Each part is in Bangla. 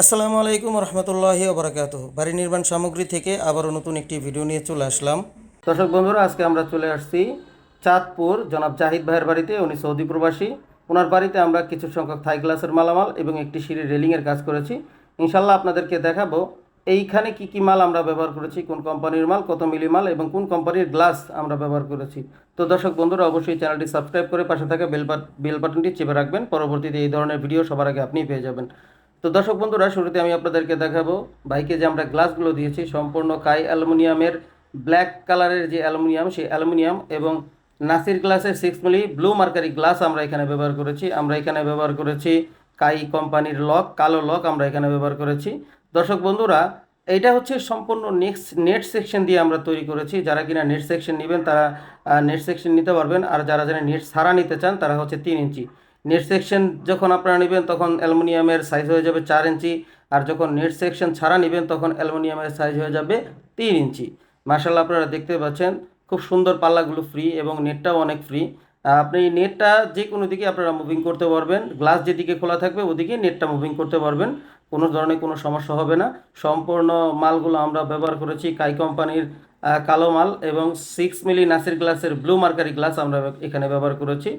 আসসালামু আলাইকুম রহমতুল্লাহি ওবরাকাত বাড়ি নির্মাণ সামগ্রী থেকে আবারও নতুন একটি ভিডিও নিয়ে চলে আসলাম। দর্শক বন্ধুরা, আজকে আমরা চলে আসছি চাঁদপুর। জনাব জাহিদ ভাইয়ের বাড়িতে, উনি সৌদি প্রবাসী। ওনার বাড়িতে আমরা কিছু সংখ্যক থাই গ্লাসের মালামাল এবং একটি সিঁড়ির রেলিংয়ের কাজ করেছি। ইনশাল্লাহ আপনাদেরকে দেখাবো এইখানে কি কি মাল আমরা ব্যবহার করেছি, কোন কোম্পানির মাল, কত মিলি মাল এবং কোন কোম্পানির গ্লাস আমরা ব্যবহার করেছি। তো দর্শক বন্ধুরা, অবশ্যই চ্যানেলটি সাবস্ক্রাইব করে পাশে থাকা বেল বাটনটি চেপে রাখবেন। পরবর্তীতে এই ধরনের ভিডিও সবার আগে আপনি পেয়ে যাবেন। তো দর্শক বন্ধুরা, শুরুতে আমি আপনাদেরকে দেখাবো বাইকে যে আমরা গ্লাসগুলো দিয়েছি, সম্পূর্ণ কাই অ্যালুমিনিয়ামের ব্ল্যাক কালারের যে অ্যালুমিনিয়াম, সেই অ্যালুমিনিয়াম এবং নাসির গ্লাসের six milli blue mercury glass আমরা এখানে ব্যবহার করেছি। আমরা এখানে ব্যবহার করেছি কাই কোম্পানির লক কালো লক আমরা এখানে ব্যবহার করেছি। দর্শক বন্ধুরা, এইটা হচ্ছে সম্পূর্ণ নেক্সট নেট সেকশন দিয়ে আমরা তৈরি করেছি। যারা কিনা নেট সেকশন নেবেন তারা নেট সেকশন নিতে পারবেন। আর যারা যারা নেট ছাড়া নিতে চান, তারা হচ্ছে তিন ইঞ্চি। নেট সেকশন যখন আপনারা নেবেন তখন অ্যালুমিনিয়ামের সাইজ হয়ে যাবে চার ইঞ্চি আর যখন নেট সেকশন ছাড়া নেবেন তখন অ্যালুমিনিয়ামের সাইজ হয়ে যাবে তিন ইঞ্চি মার্শাল্লাহ আপনারা দেখতে পাচ্ছেন, খুব সুন্দর পাল্লাগুলো ফ্রি এবং নেটটাও অনেক ফ্রি আপনি নেটটা যে কোনো দিকে আপনারা মুভিং করতে পারবেন গ্লাস যেদিকে খোলা থাকবে ওদিকে নেটটা মুভিং করতে পারবেন, কোনো ধরনের কোনো সমস্যা হবে না। সম্পূর্ণ মালগুলো আমরা ব্যবহার করেছি কাই কোম্পানির কালো মাল এবং সিক্স মিলি নাসির গ্লাসের ব্লু মার্কারি গ্লাস আমরা এখানে ব্যবহার করেছি।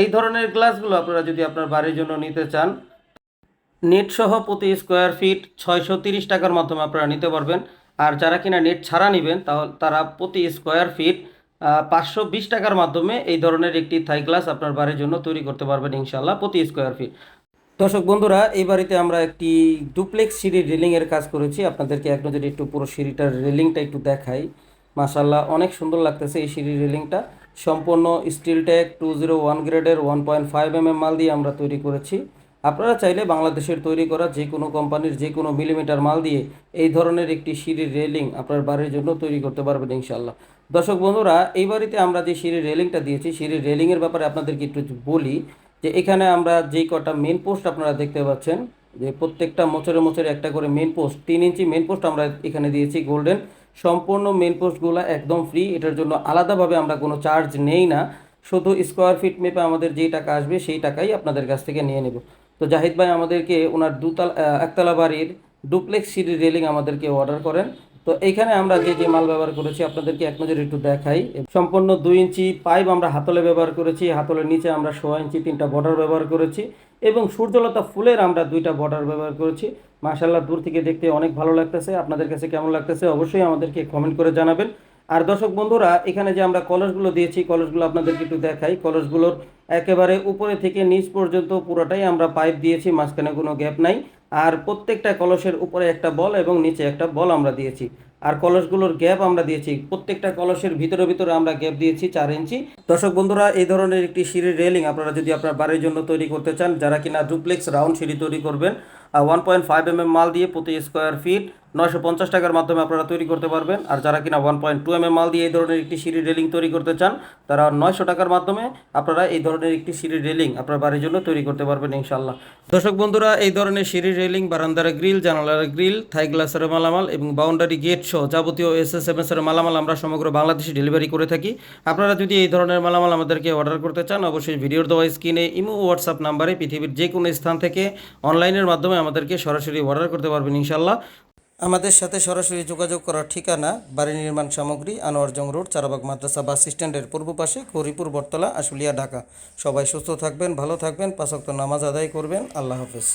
এই ধরনের গ্লাসগুলো আপনারা যদি আপনার বাড়ির জন্য নিতে চান নেট সহ প্রতি স্কোয়ার ফিট ছয়শো তিরিশ টাকার মাধ্যমে আপনারা নিতে পারবেন। আর যারা কিনা নেট ছাড়া নেবেন তাহলে তারা প্রতি স্কোয়ার ফিট পাঁচশো বিশ টাকার মাধ্যমে এই ধরনের একটি থাই গ্লাস আপনার বাড়ির জন্য তৈরি করতে পারবেন ইনশাল্লাহ প্রতি স্কোয়ার ফিট দর্শক বন্ধুরা, এই বাড়িতে আমরা একটি ডুপ্লেক্স সিঁড়ির রেলিংয়ের কাজ করেছি। আপনাদেরকে এক নজরে একটু পুরো সিঁড়িটার রেলিংটা একটু দেখাই। মাসাল্লাহ অনেক সুন্দর লাগতেছে এই সিঁড়ির রেলিংটা। সম্পূর্ণ steel tag two zero one গ্রেডের ওয়ান পয়েন্ট ফাইভ এম মাল দিয়ে আমরা তৈরি করেছি। আপনারা চাইলে বাংলাদেশের তৈরি করা যে কোনো কোম্পানির যে কোনো মিলিমিটার মাল দিয়ে এই ধরনের একটি সিঁড়ির রেলিং আপনার বাড়ির জন্য তৈরি করতে পারবেন ইনশাল্লাহ দর্শক বন্ধুরা, এই বাড়িতে আমরা যে সিঁড়ির রেলিংটা দিয়েছি সিঁড়ির রেলিংয়ের ব্যাপারে আপনাদেরকে একটু বলি যে এখানে আমরা যেই কটা মেন পোস্ট আপনারা দেখতে পাচ্ছেন, যে প্রত্যেকটা মোচরে মোচরে একটা করে মেন পোস্ট, তিন ইঞ্চি মেন পোস্ট আমরা এখানে দিয়েছি গোল্ডেন। সম্পূর্ণ মেন পোস্টগুলো একদম ফ্রি এটার জন্য আলাদাভাবে আমরা কোনো চার্জ নেই না। শুধু স্কোয়ার ফিট মেপে আমাদের যেই টাকা আসবে, সেই টাকাই আপনাদের কাছ থেকে নিয়ে নেব। তো জাহিদ ভাই আমাদেরকে ওনার দুতলা একতলা বাড়ির ডুপ্লেক্স সিঁড়ির রেলিং আমাদেরকে অর্ডার করেন। তো এইখানে আমরা যে যে মাল ব্যবহার করেছি, আপনাদেরকে এক নজরে একটু দেখাই। সম্পূর্ণ দুই ইঞ্চি পাইপ আমরা হাতলে ব্যবহার করেছি। হাতলের নিচে আমরা সোয়া ইঞ্চি তিনটা বর্ডার ব্যবহার করেছি এবং সূর্যলতা ফুলের আমরা দুইটা বর্ডার ব্যবহার করেছি। মাশাল্লাহ দূর থেকে দেখতে অনেক ভালো লাগতেছে। আপনাদের কাছে কেমন লাগতেছে অবশ্যই আমাদেরকে কমেন্ট করে জানাবেন। আর দর্শক বন্ধুরা, এখানে যে আমরা কলসগুলো দিয়েছি, কলসগুলো আপনাদেরকে একটু দেখাই। কলসগুলোর একেবারে উপরে থেকে নিচ পর্যন্ত পুরোটাই আমরা পাইপ দিয়েছি, মাঝখানে কোনো গ্যাপ নাই। আর প্রত্যেকটা কলসের উপরে একটা বল এবং নিচে একটা বল আমরা দিয়েছি। আর কলসগুলোর গ্যাপ আমরা দিয়েছি, প্রত্যেকটা কলসের ভিতরে ভিতরে আমরা গ্যাপ দিয়েছি চার ইঞ্চি। দর্শক বন্ধুরা, এই ধরনের একটি সিঁড়ির রেলিং আপনারা যদি আপনার বাড়ির জন্য তৈরি করতে চান, যারা কিনা ডুপ্লেক্স রাউন্ড সিঁড়ি তৈরি করবেন ওয়ান পয়েন্ট ফাইভ এম মাল দিয়ে প্রতি স্কোয়ার ফিট নয়শো পঞ্চাশ টাকার মাধ্যমে আপনারা তৈরি করতে পারবেন। আর যারা কিনা one point two M M মাল দিয়ে এই ধরনের একটি সিঁড়ির রেলিং তৈরি করতে চান, তারা নয়শো টাকার মাধ্যমে আপনারা এই ধরনের একটি সিঁড়ি রেলিং আপনার বাড়ির জন্য তৈরি করতে পারবেন ইনশাল্লাহ দর্শক বন্ধুরা, এই ধরনের সিঁড়ির রেলিং, বারান্দার গ্রিল, জানালার গ্রিল, থাই গ্লাসের মালামাল এবং বাউন্ডারি গেট সহ যাবতীয় এস এস এম এস এর মালামাল আমরা সমগ্র বাংলাদেশে ডেলিভারি করে থাকি। আপনারা যদি এই ধরনের মালামাল আমাদেরকে অর্ডার করতে চান, অবশ্যই ভিডিওর দেওয়া স্ক্রিনে ইমো, হোয়াটসঅ্যাপ নাম্বারে পৃথিবীর যে কোনো স্থান থেকে অনলাইনের মাধ্যমে আমাদেরকে সরাসরি অর্ডার করতে পারবেন ইনশাল্লাহ আমাদের সাথে সরাসরি যোগাযোগ করার ঠিকানা বাড়ি নির্মাণ সামগ্রী, আনোয়ার জং রোড, চারাবাগ মাদ্রাসা বাস স্ট্যান্ডের পূর্ব পাশে, গরিপুর বটতলা, আশুলিয়া, ঢাকা। সবাই সুস্থ থাকবেন, ভালো থাকবেন পাঁচক্ত নামাজ আদায় করবেন। আল্লাহ হাফেজ।